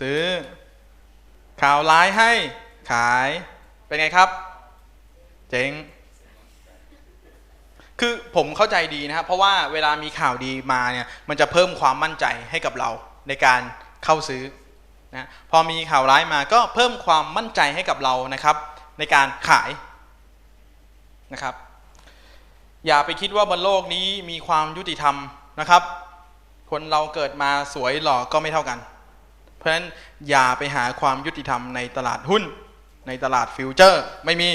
ซื้อ ข่าวร้ายให้ขาย เป็นไงครับ เจ๊งคือผมเข้าใจดีนะครับ เพราะว่าเวลามีข่าวดีมาเนี่ย มันจะเพิ่มความมั่นใจให้กับเราในการเข้าซื้อนะพอมีข่าวร้ายมาก็เพิ่มความมั่นใจให้กับเรานะครับ ในการขายนะครับ อย่าไปคิดว่าบนโลกนี้มีความยุติธรรมนะครับ คนเราเกิดมาสวยหล่อก็ไม่เท่ากัน เพราะฉะนั้นอย่าไปหาความยุติธรรมในตลาดหุ้น ในตลาดฟิวเจอร์ไม่มี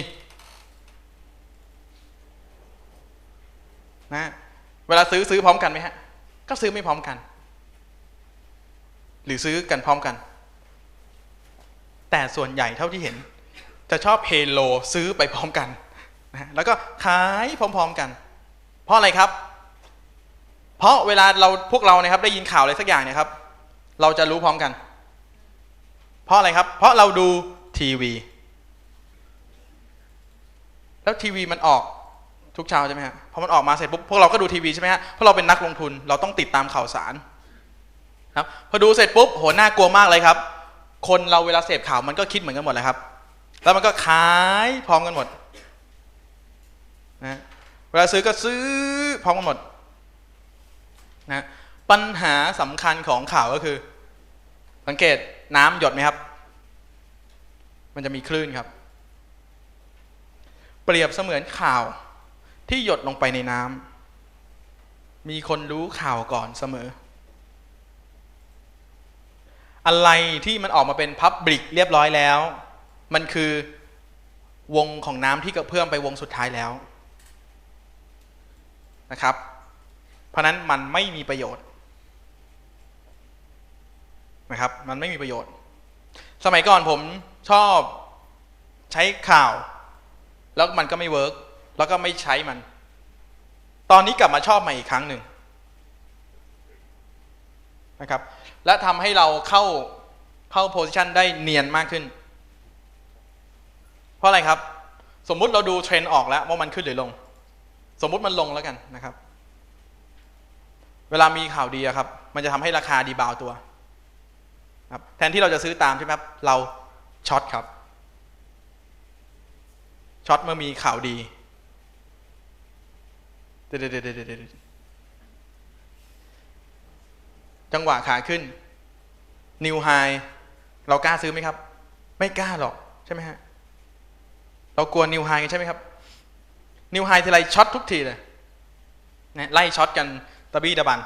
นะเวลาซื้อซื้อพร้อมกันไหมฮะ ก็ซื้อไม่พร้อมกัน หรือซื้อกันพร้อมกัน แต่ส่วนใหญ่เท่าที่เห็น จะชอบเฮโลซื้อไปพร้อมกันนะฮะแล้วก็ขายพร้อมๆกัน เพราะอะไรครับ เพราะเวลาเราพวกเราเนี่ยครับได้ยินข่าวอะไรสักอย่างเนี่ยครับ เราจะรู้พร้อมกัน เพราะอะไรครับ เพราะเราดูทีวี แล้วทีวีมันออกทุกเช้าใช่ไหมฮะพอมันออกมาเสร็จปุ๊บพวกเราก็ดูทีวีใช่ไหมฮะเพราะเราเป็นนักลงทุนเราต้องติดตามข่าวสารครับพอดูเสร็จปุ๊บโหน่ากลัวมากเลยครับ คนเราเวลาเสพข่าวมันก็คิดเหมือนกันหมดเลยครับ แล้วมันก็ขายพร้อมกันหมดนะเวลาซื้อก็ซื้อพร้อมกันหมดนะปัญหาสำคัญของข่าวก็คือ สังเกตน้ำหยดไหมครับ มันจะมีคลื่นครับ เปรียบเสมือนข่าวที่หยดลงไปในน้ำมีคนรู้ข่าวก่อนเสมอ อะไรที่มันออกมาเป็นพับบลิกเรียบร้อยแล้ว มันคือวงของน้ำที่กระเพื่อมไปวงสุดท้ายแล้วนะครับ เพราะนั้นมันไม่มีประโยชน์นะครับ มันไม่มีประโยชน์ สมัยก่อนผมชอบใช้ข่าว แล้วมันก็ไม่เวิร์กแล้วก็ไม่ใช้มัน ตอนนี้กลับมาชอบใหม่อีกครั้งหนึ่งนะครับ และทำให้เราเข้าเข้าโพสิชันได้เนียนมากขึ้น เพราะอะไรครับ สมมุติเราดูเทรนด์ออกแล้วว่ามันขึ้นหรือลง สมมุติมันลงแล้วกันนะครับ เวลามีข่าวดีครับ มันจะทำให้ราคาดีบาวตัว ครับแทนที่เราจะซื้อตามใช่ไหมครับเราช็อตครับช็อตเมื่อมีข่าวดีเดเดเดเดเดจังหวะขาขึ้นนิวไฮเรากล้าซื้อไหมครับ ไม่กล้าหรอกใช่ไหมฮะเรากลัวนิวไฮกันใช่ไหมครับนิวไฮทีไรช็อตทุกทีเลยนะไล่ช็อตกันตะบี้ตะบัน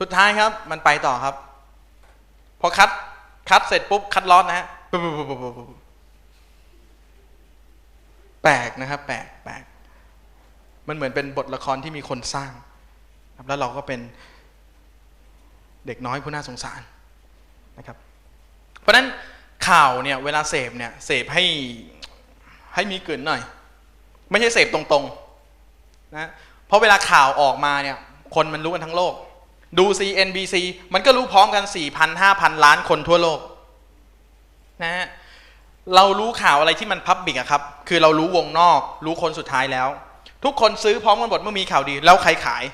สุดท้ายครับ มันไปต่อครับ พอคัดคัดเสร็จปุ๊บคัดลอสนะฮะแปลกนะครับ แปลกแปลกมันเหมือนเป็นบทละครที่มีคนสร้างครับแล้วเราก็เป็นเด็กน้อยผู้น่าสงสารนะครับ เพราะนั้นข่าวเนี่ยเวลาเสพเนี่ยเสพให้ให้มีกลืนหน่อย ไม่ใช่เสพตรงๆนะเพราะเวลาข่าวออกมาเนี่ย คนมันรู้กันทั้งโลก ดู CNBC มันก็รู้พร้อมกัน 4,000 5,000 ล้านคนทั่วโลกนะฮะเรารู้ข่าวอะไรที่มันพับบิกอะครับ คือเรารู้วงนอก รู้คนสุดท้ายแล้ว ทุกคนซื้อพร้อมกันหมดเมื่อมีข่าวดี แล้วใครขาย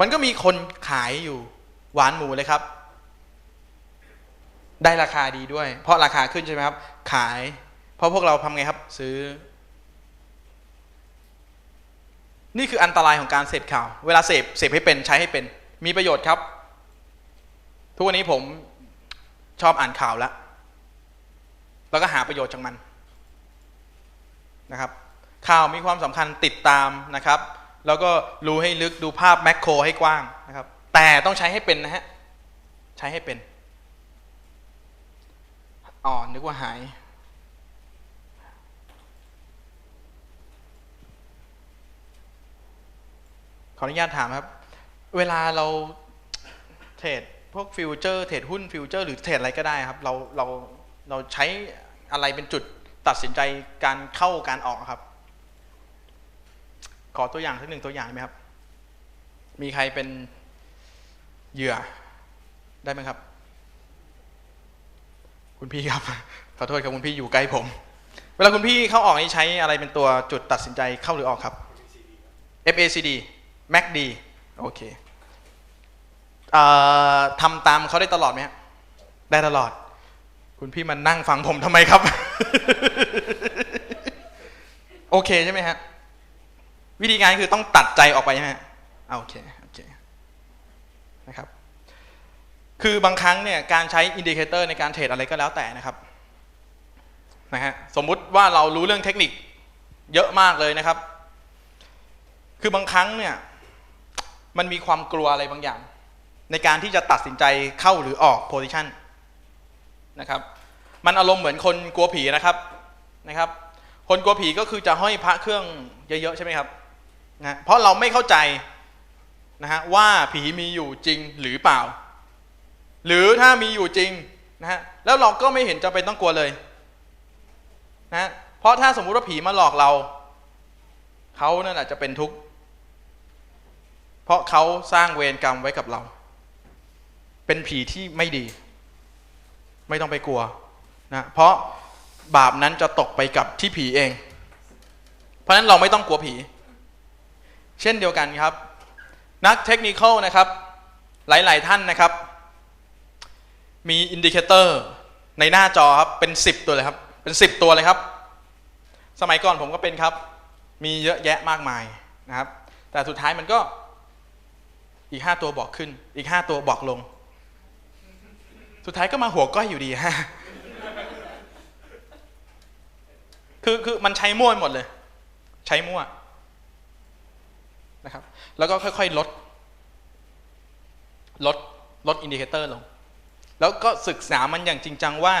มันก็มีคนขายอยู่ หวานหมูเลยครับ ได้ราคาดีด้วย เพราะราคาขึ้นใช่ไหมครับ ขาย เพราะพวกเราทำไงครับ ซื้อ นี่คืออันตรายของการเสพข่าว เวลาเสพเสพให้เป็นใช้ให้เป็น มีประโยชน์ครับ ทุกวันนี้ผมชอบอ่านข่าวแล้วแล้วก็หาประโยชน์จากมันนะครับ ข่าวมีความสำคัญติดตามนะครับ แล้วก็รู้ให้ลึกดูภาพแมคโครให้กว้างนะครับ แต่ต้องใช้ให้เป็นนะฮะ ใช้ให้เป็นอ๋อนึกว่าหาย ออนุญาตถามครับ เวลาเราเทรดพวกฟิวเจอร์เทรดหุ้นฟิวเจอร์หรือเทรดอะไรก็ได้ครับ เราเราเราใช้อะไรเป็นจุดตัดสินใจการเข้าการออกครับ ขอตัวอย่างสักหนึ่งตัวอย่างได้ไหมครับ มีใครเป็นเหยื่อได้ไหมครับ คุณพี่ครับ ขอโทษครับคุณพี่อยู่ใกล้ผม เวลาคุณพี่เข้าออกนี่ใช้อะไรเป็นตัวจุดตัดสินใจเข้าหรือออกครับ FACD MACD โอเคเอ่อทำตามเขาได้ตลอดไหมฮะได้ตลอด คุณพี่มันนั่งฟังผมทำไมครับ โอเคใช่ไหมฮะ วิธีการคือต้องตัดใจออกไปใช่ไหมฮะอ่าโอเคโอเคนะครับ คือบางครั้งเนี่ยการใช้อินดิเคเตอร์ในการเทรดอะไรก็แล้วแต่นะครับนะฮะสมมุติว่าเรารู้เรื่องเทคนิคเยอะมากเลยนะครับ คือบางครั้งเนี่ย มันมีความกลัวอะไรบางอย่าง ในการที่จะตัดสินใจเข้าหรือออกโพซิชันนะครับ มันอารมณ์เหมือนคนกลัวผีนะครับนะครับ คนกลัวผีก็คือจะห้อยพระเครื่องเยอะๆใช่ไหมครับนะเพราะเราไม่เข้าใจนะฮะว่าผีมีอยู่จริงหรือเปล่า หรือถ้ามีอยู่จริงนะฮะแล้วเราก็ไม่เห็นจำเป็นต้องกลัวเลยนะเพราะถ้าสมมุติว่าผีมาหลอกเราเขานั่นอาจจะเป็นทุกข์ เพราะเขาสร้างเวรกรรมไว้กับเรา เป็นผีที่ไม่ดี ไม่ต้องไปกลัวนะเพราะบาปนั้นจะตกไปกับที่ผีเอง เพราะนั้นเราไม่ต้องกลัวผี เช่นเดียวกันครับ นักเทคนิคนะครับ หลาย ๆ ท่านนะครับ มีอินดิเคเตอร์ในหน้าจอครับ เป็น 10 ตัวเลยครับ เป็น 10 ตัวเลยครับ สมัยก่อนผมก็เป็นครับ มีเยอะแยะมากมายนะครับ แต่สุดท้ายมันก็ อีก5ตัวบอกขึ้น อีก5ตัวบอกลง สุดท้ายก็มาหัวก้อยอยู่ดีฮะคือคือมันใช้มั่วหมดเลย ใช้มั่วนะครับ แล้วก็ค่อยๆลด ลดลดอินดิเคเตอร์ลง แล้วก็ศึกษามันอย่างจริงจังว่า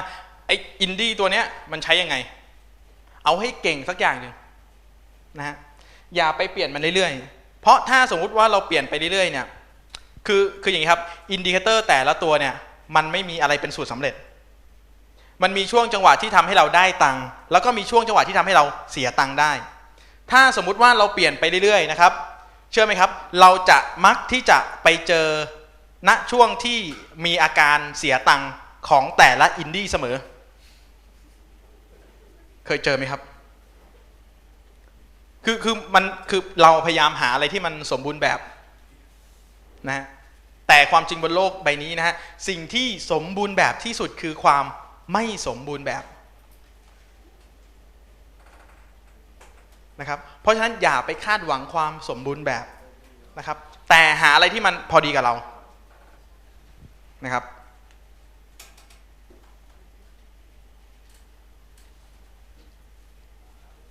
ไอ้อินดี้ตัวเนี้ยมันใช้ยังไง เอาให้เก่งสักอย่างหนึ่งนะฮะอย่าไปเปลี่ยนมันเรื่อยๆ เพราะถ้าสมมุติว่าเราเปลี่ยนไปเรื่อยๆเนี่ย คือคืออย่างนี้ครับอินดิเคเตอร์แต่ละตัวเนี่ยมันไม่มีอะไรเป็นสูตรสำเร็จ มันมีช่วงจังหวะที่ทำให้เราได้ตังค์แล้วก็มีช่วงจังหวะที่ทำให้เราเสียตังค์ได้ ถ้าสมมุติว่าเราเปลี่ยนไปเรื่อยๆนะครับ เชื่อไหมครับ เราจะมักที่จะไปเจอณช่วงที่มีอาการเสียตังค์ของแต่ละอินดี้เสมอ เคยเจอไหมครับ คือคือมันคือเราพยายามหาอะไรที่มันสมบูรณ์แบบ นะแต่ความจริงบนโลกใบนี้นะฮะสิ่งที่สมบูรณ์แบบที่สุดคือความไม่สมบูรณ์แบบนะครับเพราะฉะนั้นอย่าไปคาดหวังความสมบูรณ์แบบนะครับ แต่หาอะไรที่มันพอดีกับเรานะครับ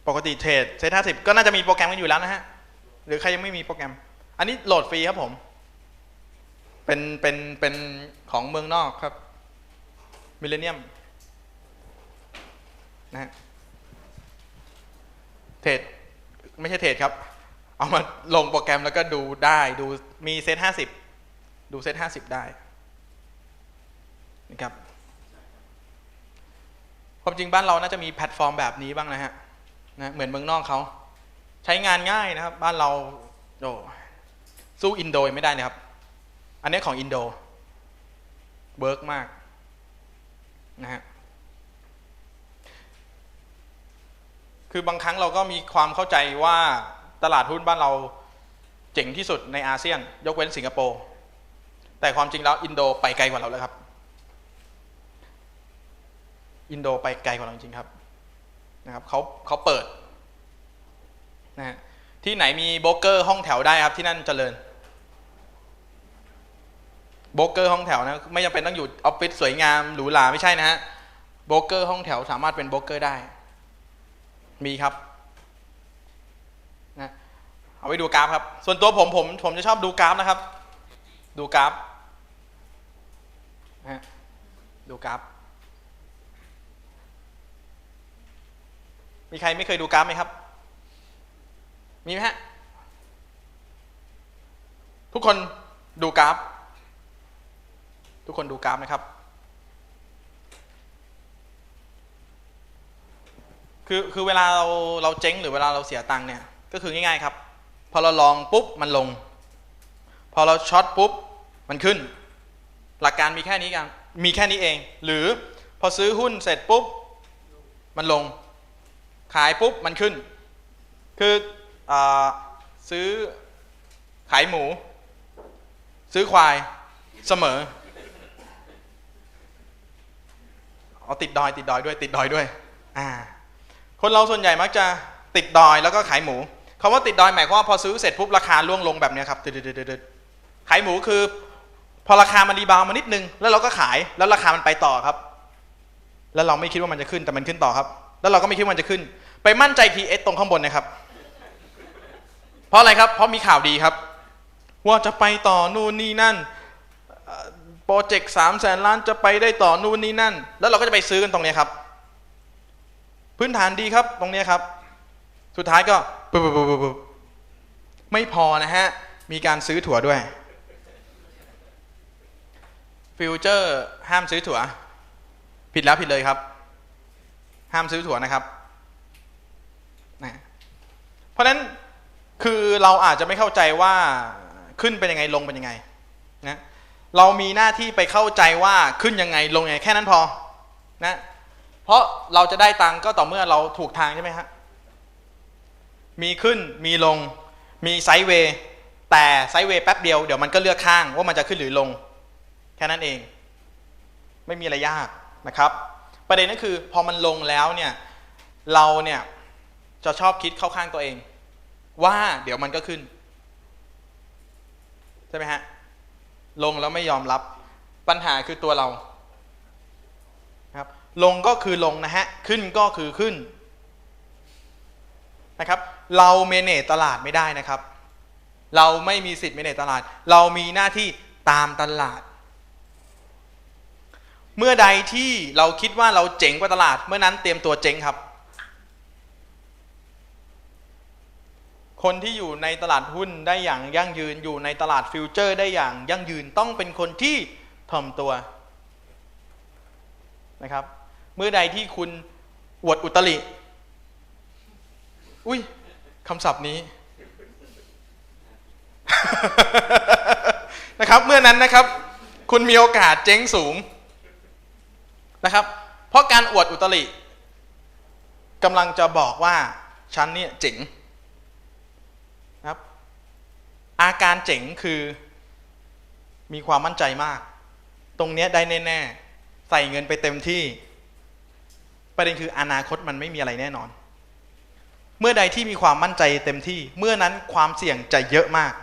ปกติเทรดเซตห้าสิบก็น่าจะมีโปรแกรมกันอยู่แล้วนะฮะ หรือใครยังไม่มีโปรแกรม อันนี้โหลดฟรีครับผม เป็นเป็นเป็นของเมืองนอกครับมิเลเนียมนะฮะเทรดไม่ใช่เทรดครับ เอามาลงโปรแกรมแล้วก็ดูได้ดูมีเซตห้าสิบดูเซตห้าสิบได้นะครับความจริงบ้านเราน่าจะมีแพลตฟอร์มแบบนี้บ้างนะฮะนะเหมือนเมืองนอกเขา ใช้งานง่ายนะครับ บ้านเราโอ้สู้อินโดยไม่ได้นะครับ อันนี้ของอินโดเวิร์กมากนะฮะคือบางครั้งเราก็มีความเข้าใจว่าตลาดหุ้นบ้านเราเจ๋งที่สุดในอาเซียน ยกเว้นสิงคโปร์แต่ความจริงแล้วอินโดไปไกลกว่าเราแล้วครับ อินโดไปไกลกว่าเราจริงครับนะครับเขาเขาเปิดนะฮะที่ไหนมีโบรกเกอร์ห้องแถวได้ครับที่นั่นเจริญ โบรกเกอร์ห้องแถวนะไม่จำเป็นต้องอยู่ออฟฟิศสวยงามหรูหราไม่ใช่นะฮะโบรกเกอร์ห้องแถวสามารถเป็นโบรกเกอร์ได้ มีครับนะเอาไว้ดูกราฟครับ ส่วนตัวผมผมผมจะชอบดูกราฟนะครับ ดูกราฟนะฮะดูกราฟมีใครไม่เคยดูกราฟไหมครับ มีไหมฮะทุกคนดูกราฟ ทุกคนดูกราฟนะครับ คือคือเวลาเราเราเจ๊งหรือเวลาเราเสียตังค์เนี่ยก็คือง่ายๆครับ พอเราลองปุ๊บมันลง พอเราช็อตปุ๊บมันขึ้น หลักการมีแค่นี้กันมีแค่นี้เอง หรือพอซื้อหุ้นเสร็จปุ๊บมันลง ขายปุ๊บมันขึ้น คืออซื้อขายหมู ซื้อควายเสมอ อติดดอย ติดดอยด้วย ติดดอยด้วยอ่าคนเราส่วนใหญ่มักจะติดดอยแล้วก็ขายหมูคำว่าติดดอยหมายความว่าพอซื้อเสร็จปุ๊บราคาล่วงลงแบบนี้ครับดึดๆขายหมูคือ พอราคามันรีบาวมานิดนึง แล้วเราก็ขายแล้วราคามันไปต่อครับ แล้วเราไม่คิดว่ามันจะขึ้นแต่มันขึ้นต่อครับ แล้วเราก็ไม่คิดว่ามันจะขึ้น ไปมั่นใจ PS ตรงข้างบนนะครับ เพราะอะไรครับ เพราะมีข่าวดีครับ ว่าจะไปต่อนู่นนี่นั่น รเจกต์สามแสนล้านจะไปได้ต่อนู่นนี่นั่น แล้วเราก็จะไปซื้อกันตรงนี้ครับ พื้นฐานดีครับตรงนี้ครับ สุดท้ายก็ปุ๊บปุ๊บปุ๊บปุ๊บไม่พอนะฮะ มีการซื้อถั่วด้วย ฟิวเจอร์ห้ามซื้อถั่ว ผิดแล้วผิดเลยครับ ห้ามซื้อถั่วนะครับนะเพราะฉะนั้นคือเราอาจจะไม่เข้าใจว่าขึ้นเป็นยังไงลงเป็นยังไงนะ เรามีหน้าที่ไปเข้าใจว่าขึ้นยังไงลงยังไงแค่นั้นพอนะเพราะเราจะได้ตังค์ก็ต่อเมื่อเราถูกทางใช่ไหมฮะมีขึ้นมีลงมีไซด์เวย์แต่ไซด์เวย์แป๊บเดียวเดี๋ยวมันก็เลือกข้างว่ามันจะขึ้นหรือลง แค่นั้นเอง ไม่มีอะไรยากนะครับ ประเด็นก็คือพอมันลงแล้วเนี่ยเราเนี่ยจะชอบคิดเข้าข้างตัวเอง ว่าเดี๋ยวมันก็ขึ้นใช่ไหมฮะ ลงแล้วไม่ยอมรับ ปัญหาคือตัวเราครับลงก็คือลงนะฮะ ขึ้นก็คือขึ้นนะครับ เราเมเนจตลาดไม่ได้นะครับ เราไม่มีสิทธิ์เมเนจตลาด เรามีหน้าที่ตามตลาด เมื่อใดที่เราคิดว่าเราเจ๋งกว่าตลาด เมื่อนั้นเตรียมตัวเจ๋งครับ คนที่อยู่ในตลาดหุ้นได้อย่างยั่งยืนอยู่ในตลาดฟิวเจอร์ได้อย่างยั่งยืนต้องเป็นคนที่ถ่อมตัวนะครับเมื่อใดที่คุณอวดอุตริอุ้ยคำศัพท์นี้นะครับเมื่อนั้นนะครับ คุณมีโอกาสเจ๊งสูงนะครับ เพราะการอวดอุตริกำลังจะบอกว่าฉันเนี่ยเจ๋งนะครับ อาการเจ๋งคือมีความมั่นใจมาก ตรงเนี้ยได้แน่ๆใส่เงินไปเต็มที่ ประเด็นคืออนาคตมันไม่มีอะไรแน่นอน เมื่อใดที่มีความมั่นใจเต็มที่ เมื่อนั้นความเสี่ยงจะเยอะมาก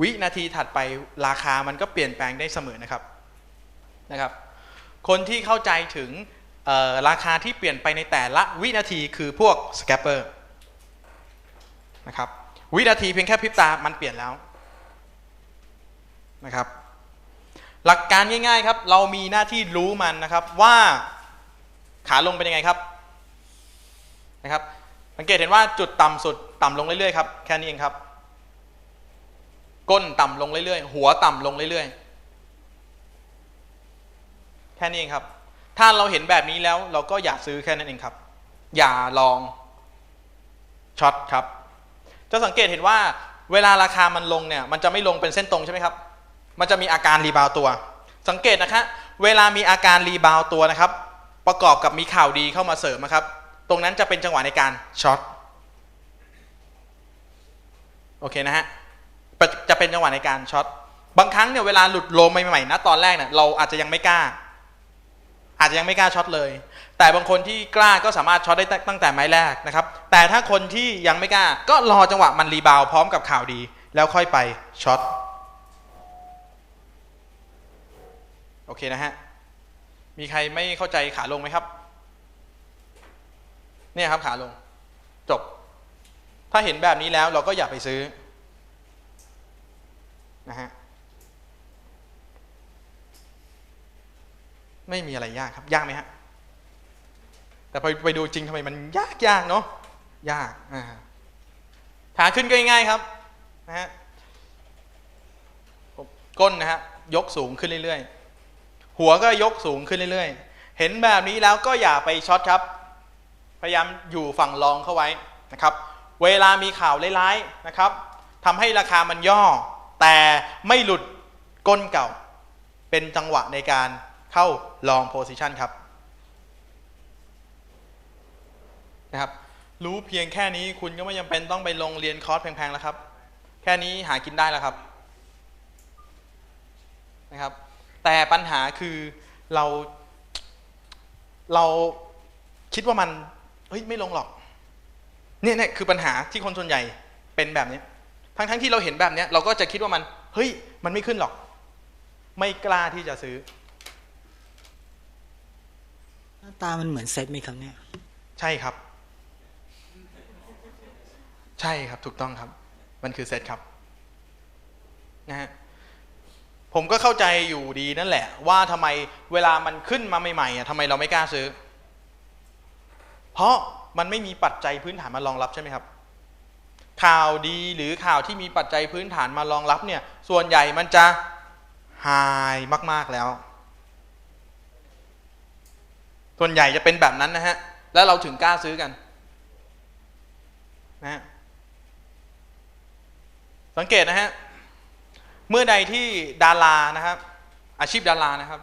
วินาทีถัดไปราคามันก็เปลี่ยนแปลงได้เสมอนะครับนะครับ คนที่เข้าใจถึง ราคาที่เปลี่ยนไปในแต่ละวินาทีคือพวกสแกปเปอร์นะครับวินาทีเพียงแค่พริบตามันเปลี่ยนแล้วนะครับหลักการง่ายๆครับ เรามีหน้าที่รู้มันนะครับว่าขาลงเป็นยังไงครับนะครับ สังเกตเห็นว่าจุดต่ำสุดต่ำลงเรื่อยๆครับแค่นี้เองครับ ก้นต่ำลงเรื่อยๆ หัวต่ำลงเรื่อยๆ แค่นี้เองครับ ถ้าเราเห็นแบบนี้แล้วเราก็อย่าซื้อแค่นั้นเองครับ อย่าลองช็อตครับ จะสังเกตเห็นว่าเวลาราคามันลงเนี่ยมันจะไม่ลงเป็นเส้นตรงใช่ไหมครับ มันจะมีอาการรีบาวตัว สังเกตนะคะเวลามีอาการรีบาวตัวนะครับ ประกอบกับมีข่าวดีเข้ามาเสริมนะครับ ตรงนั้นจะเป็นจังหวะในการช็อตโอเคนะฮะจะเป็นจังหวะในการช็อตบางครั้งเนี่ยเวลาหลุดโลมใหม่ๆนะตอนแรกเนี่ยเราอาจจะยังไม่กล้า อาจจะยังไม่กล้าช็อตเลย แต่บางคนที่กล้าก็สามารถช็อตได้ตั้งแต่ไม้แรกนะครับ แต่ถ้าคนที่ยังไม่กล้า ก็รอจังหวะมันรีบาวพร้อมกับข่าวดี แล้วค่อยไปช็อตโอเคนะฮะ มีใครไม่เข้าใจขาลงไหมครับ เนี่ยครับขาลง จบ ถ้าเห็นแบบนี้แล้วเราก็อย่าไปซื้อนะฮะ ไม่มีอะไรยากครับยากไหมฮะแต่พอไปดูจริงทำไมมันยากยากเนาะยากอ่าขาขึ้นก็ง่ายๆครับนะฮะก้นนะฮะยกสูงขึ้นเรื่อยๆ หัวก็ยกสูงขึ้นเรื่อยๆ เห็นแบบนี้แล้วก็อย่าไปช็อตครับ พยายามอยู่ฝั่งรองเข้าไว้นะครับ เวลามีข่าวร้ายๆนะครับทำให้ราคามันย่อ แต่ไม่หลุดก้นเก่า เป็นจังหวะในการ เข้าลองโพซิชันครับนะครับ รู้เพียงแค่นี้คุณก็ไม่จำเป็นต้องไปลงเรียนคอร์สแพงๆแล้วครับ แค่นี้หากินได้แล้วครับนะครับ แต่ปัญหาคือเราเราคิดว่ามันเฮ้ยไม่ลงหรอกเนี่ยเนี่ยคือปัญหาที่คนส่วนใหญ่เป็นแบบนี้ทั้งทั้งที่เราเห็นแบบเนี้ยเราก็จะคิดว่ามัน เฮ้ย มันไม่ขึ้นหรอก ไม่กล้าที่จะซื้อ น้าตามันเหมือนเซ็ตไหมครับเนี่ย ใช่ครับ ใช่ครับถูกต้องครับ มันคือเซตครับนะฮะผมก็เข้าใจอยู่ดีนั่นแหละ ว่าทำไมเวลามันขึ้นมาใหม่ๆอะทำไมเราไม่กล้าซื้อ เพราะมันไม่มีปัจจัยพื้นฐานมารองรับใช่ไหมครับ ข่าวดีหรือข่าวที่มีปัจจัยพื้นฐานมารองรับเนี่ย ส่วนใหญ่มันจะหายมาก ๆแล้ว ส่วนใหญ่จะเป็นแบบนั้นนะฮะ แล้วเราถึงกล้าซื้อกันนะฮะสังเกตนะฮะ เมื่อใดที่ดารานะครับ อาชีพดารานะครับ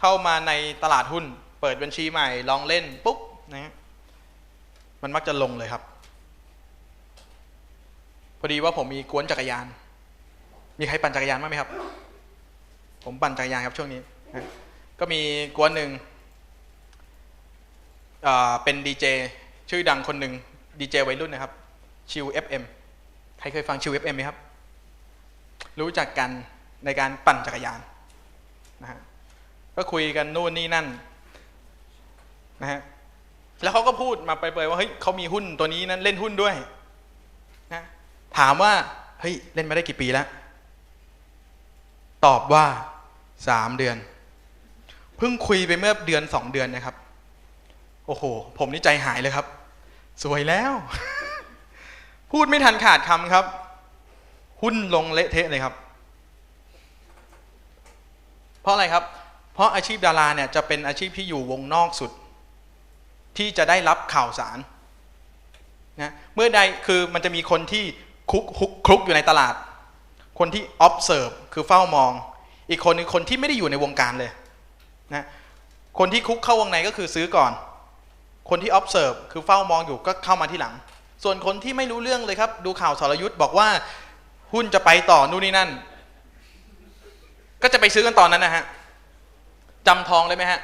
เข้ามาในตลาดหุ้น เปิดบัญชีใหม่ ลองเล่นปุ๊บนะฮะมันมักจะลงเลยครับ พอดีว่าผมมีกวนจักรยาน มีใครปั่นจักรยานบ้างไหมครับ ผมปั่นจักรยานครับช่วงนี้นะก็มีกวนหนึ่ง เป็นดีเจชื่อดังคนหนึ่งดีเจวัยรุ่นนะครับชิว FM ใครเคยฟังชิว FM ไหมครับ รู้จักกันในการปั่นจักรยานนะฮะก็คุยกันนู่นนี่นั่นนะฮะแล้วเขาก็พูดมาไปๆว่าเฮ้ยเขามีหุ้นตัวนี้นั้นเล่นหุ้นด้วยนะถามว่าเฮ้ยเล่นมาได้กี่ปีแล้ว ตอบว่าสามเดือน เพิ่งคุยไปเมื่อเดือนสองเดือนนะครับ โอ้โห ผมนี่ใจหายเลยครับ สวยแล้ว พูดไม่ทันขาดคำครับ หุ้นลงเละเทะเลยครับ เพราะอะไรครับ เพราะอาชีพดาราเนี่ยจะเป็นอาชีพที่อยู่วงนอกสุด ที่จะได้รับข่าวสารนะเมื่อใดคือมันจะมีคนที่คุกคุกคลุกอยู่ในตลาด คนที่ observe คือเฝ้ามอง อีกคนนึงคนที่ไม่ได้อยู่ในวงการเลยนะคนที่คุกเข้าวงในก็คือซื้อก่อน คนที่ observe คือเฝ้ามองอยู่ก็เข้ามาที่หลัง ส่วนคนที่ไม่รู้เรื่องเลยครับ ดูข่าวสรยุทธ์บอกว่าหุ้นจะไปต่อนู่นนี่นั่น ก็จะไปซื้อกันตอนนั้นนะฮะจำทองได้ไหมฮะ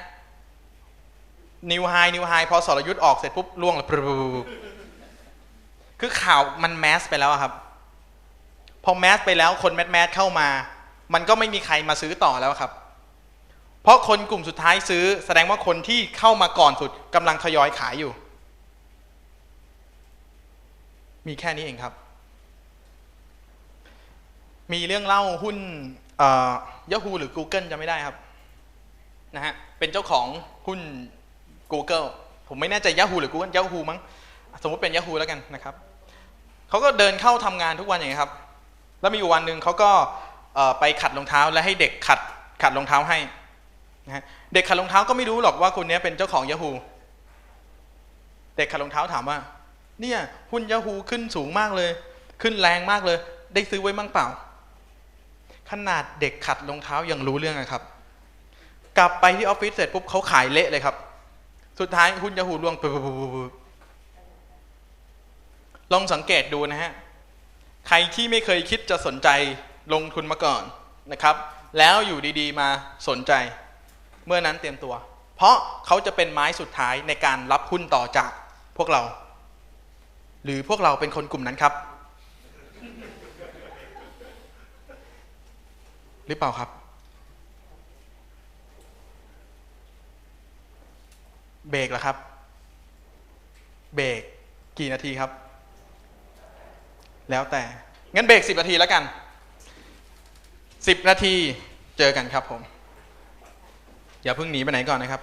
นิวไฮนิวไฮพอสรยุทธ์ออกเสร็จปุ๊บล่วงเลยปรูคือข่าวมันแมสไปแล้วครับ พอแมสไปแล้วคนแมสแมสเข้ามา มันก็ไม่มีใครมาซื้อต่อแล้วครับ เพราะคนกลุ่มสุดท้ายซื้อ แสดงว่าคนที่เข้ามาก่อนสุดกำลังทยอยขายอยู่ มีแค่นี้เองครับ มีเรื่องเล่าหุ้นย a ฮูหรือ Google จะไม่ได้ครับนะฮะเป็นเจ้าของหุ้น Google ผมไม่แน่ใจ Yahoo หรือ Google Yahoo มั้งสมมติเป็น Yahoo แล้วกันนะครับเขาก็เดินเข้าทำงานทุกวันอย่างนี้ครับ แล้วมีอยู่วันหนึ่งเขาก็ไปขัดรองเท้าและให้เด็กขัดขัดรองเท้าให้ นะเด็กขัดรองเท้าก็ไม่รู้หรอกว่าคนนี้เป็นเจ้าของ Yahoo เด็กขัดรองเท้าถามว่า เนี่ยหุ้น Yahoo ขึ้นสูงมากเลย ขึ้นแรงมากเลย ได้ซื้อไว้มั่งเปล่า ขนาดเด็กขัดรองเท้ายังรู้เรื่องนะครับ กลับไปที่ออฟฟิศเสร็จปุ๊บเขาขายเละเลยครับ สุดท้ายหุ้นยาฮูร่วงปุ๊บปุ๊บปุ๊บปุ๊บลองสังเกตดูนะฮะใครที่ไม่เคยคิดจะสนใจลงทุนมาก่อนนะครับ แล้วอยู่ดีๆมาสนใจ เมื่อนั้นเตรียมตัว เพราะเขาจะเป็นไม้สุดท้ายในการรับหุ้นต่อจากพวกเรา หรือพวกเราเป็นคนกลุ่มนั้นครับ หรือเปล่าครับ เบรกแล้วครับ เบรกกี่นาทีครับ แล้วแต่ งั้นเบรกสิบนาทีแล้วกันสิบนาทีเจอกันครับผม อย่าเพิ่งหนีไปไหนก่อนนะครับ